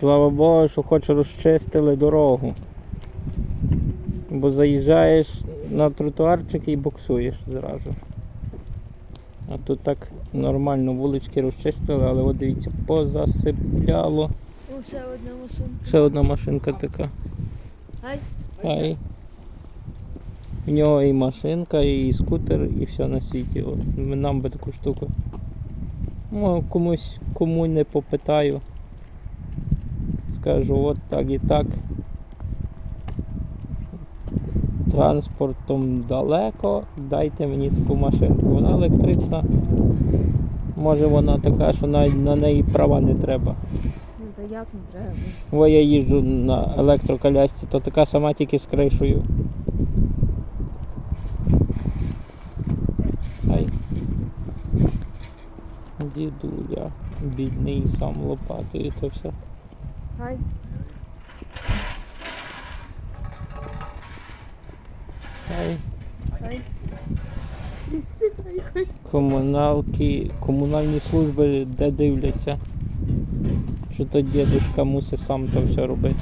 Слава Богу, що хоч розчистили дорогу. Бо заїжджаєш на тротуарчик і буксуєш зразу. А тут так нормально вулички розчистили, але от дивіться, позасипляло. О, ще одна машина. Ще одна машинка така. Ай, Ай. В нього і машинка, і скутер, і все на світі. От, нам би таку штуку. Ну, комусь кому не попитаю. Скажу, от так і так. Транспортом далеко, дайте мені таку машинку. Вона електрична. Може вона така, що навіть на неї права не треба. ну та як не треба. Бо я їжджу на електроколясці, то така сама тільки з кришею. Ай. Дідуля, бідний сам лопатою то все. Ай, Ай. ай. Всі хай, хай. Комуналки, комунальні служби де дивляться. Що то дідушка мусить сам то все робити.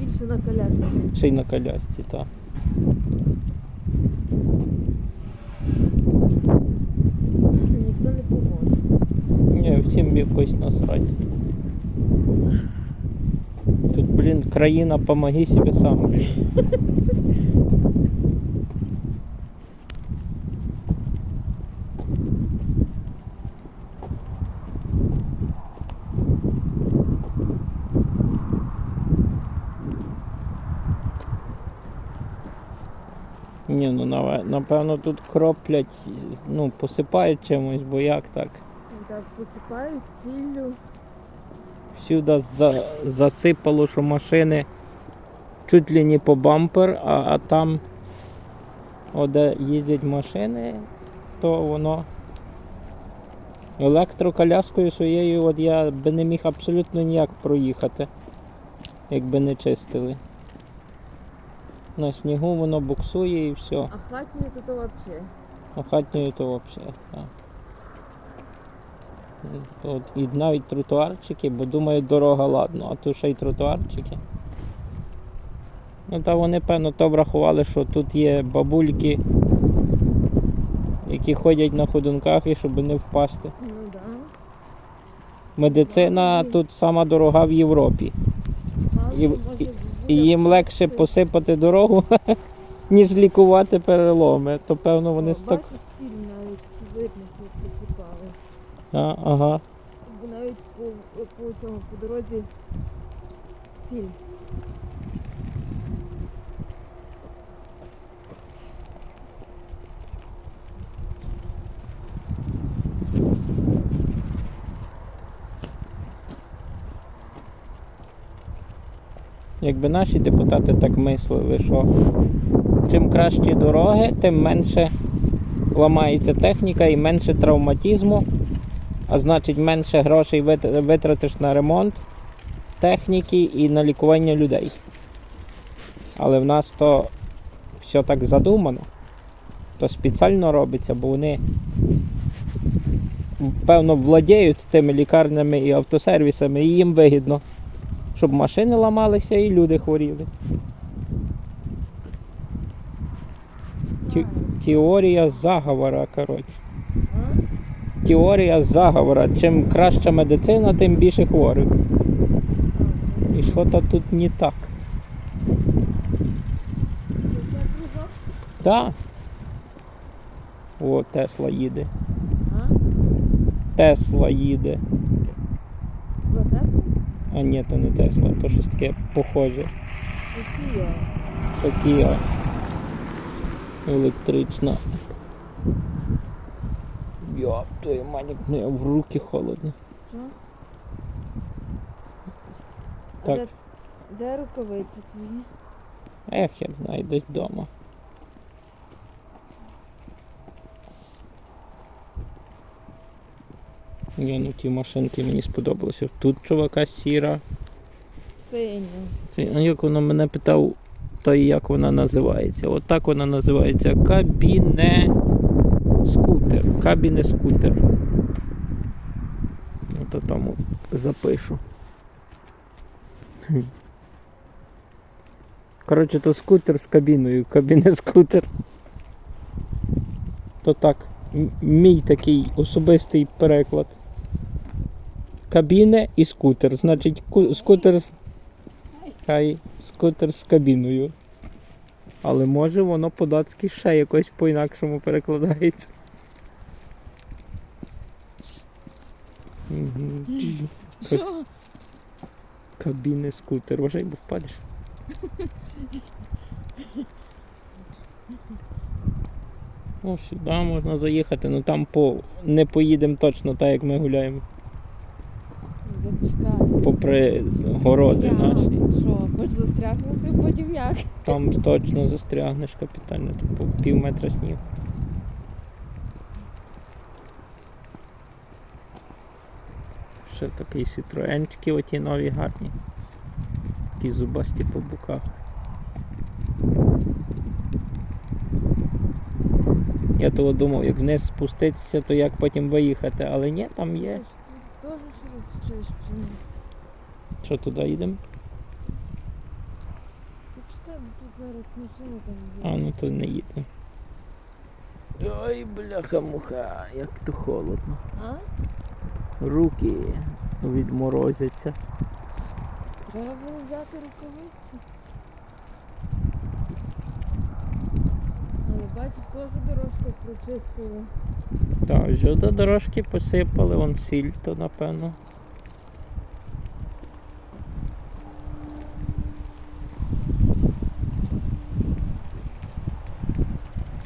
Більше на колясці. Ще й на колясці, так. Ніхто не поможе. Ні, всім якось насрать. Тут, блін, країна, помоги себе сам. Ні, ну нава- напевно тут кроплять, ну, посипають чимось, бо як так? Так, посипають ціллю. Всюди за, засипало, що машини чуть ли не по бампер, а, а там, де їздять машини, то воно електроколяскою своєю от я би не міг абсолютно ніяк проїхати, якби не чистили. На снігу воно буксує і все. А хатньою то, то взагалі. А хатньою то взагалі. Так. От, і навіть тротуарчики, бо думаю, дорога ладно, а тут ще й тротуарчики. Ну та вони, певно, то врахували, що тут є бабульки, які ходять на ходунках і щоб не впасти. Ну да. Медицина тут сама дорога в Європі. І- і- І їм легше посипати дорогу, ніж лікувати переломи. То певно вони так. бачиш, сіль навіть видно, що посипали. А, ага. Бо навіть по, по цьому по дорозі сіль. Якби наші депутати так мислили, що чим кращі дороги, тим менше ламається техніка і менше травматизму, а значить менше грошей витратиш на ремонт техніки і на лікування людей. Але в нас то все так задумано, то спеціально робиться, бо вони певно владіють тими лікарнями і автосервісами, і їм вигідно щоб машини ламалися і люди хворіли. Теорія заговора, коротше. Теорія заговора. Чим краща медицина, тим більше хворих. І що то тут не так. Так. О, Тесла їде. А? Тесла їде. А ні, то не Тесла, то щось таке похоже. Які я? Такі а, електрична. Йоп, твою манік, не в руки холодно. А Так. Де, де рукавиці твої? А я хер знаю, десь вдома. Ні, ну ті машинки мені сподобалися. Тут чувака сіра. Синя. А як воно мене питав, то як вона називається? От вона називається кабіне скутер. Кабіне скутер. Ото тому запишу. Коротше, то скутер з кабіною, кабіни скутер. То так, мій такий особистий переклад. Кабіне і скутер. Значить, скутер. Хай скутер з кабіною. Але може воно по-датськи ще якось по-інакшому перекладається. Що? Кабіни скутер. Вважай, бо впадеш. О, сюди можна заїхати, ну там по... не поїдемо точно так, як ми гуляємо. Попри городи наші. Хочеш застрягнути, потім як? Там точно застрягнеш капітально, то пів метра снігу. Ще такий сітроенчики оті нові гарні. Такі зубасті по боках. Я того думав, як вниз спуститися, то як потім виїхати, але ні, там є. Що туди їдемо? Тут зараз машина там А, ну то не їдемо. Ой, бляха-муха, як то холодно. А? Руки відморозяться. Треба було взяти рукавиці. Але бачиш, теж дорожку прочистили. Так, вже до дорожки посипали, вон сіль, то напевно.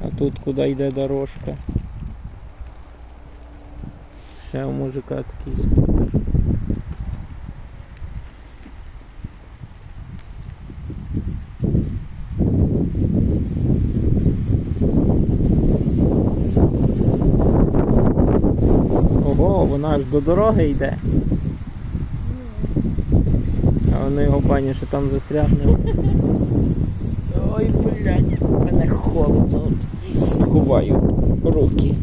А тут куди йде дорожка? Ще у мужика такий скутер. Ого, вона аж до дороги йде. А воно його пані, що там застрягне мене холодно. Ховаю руки.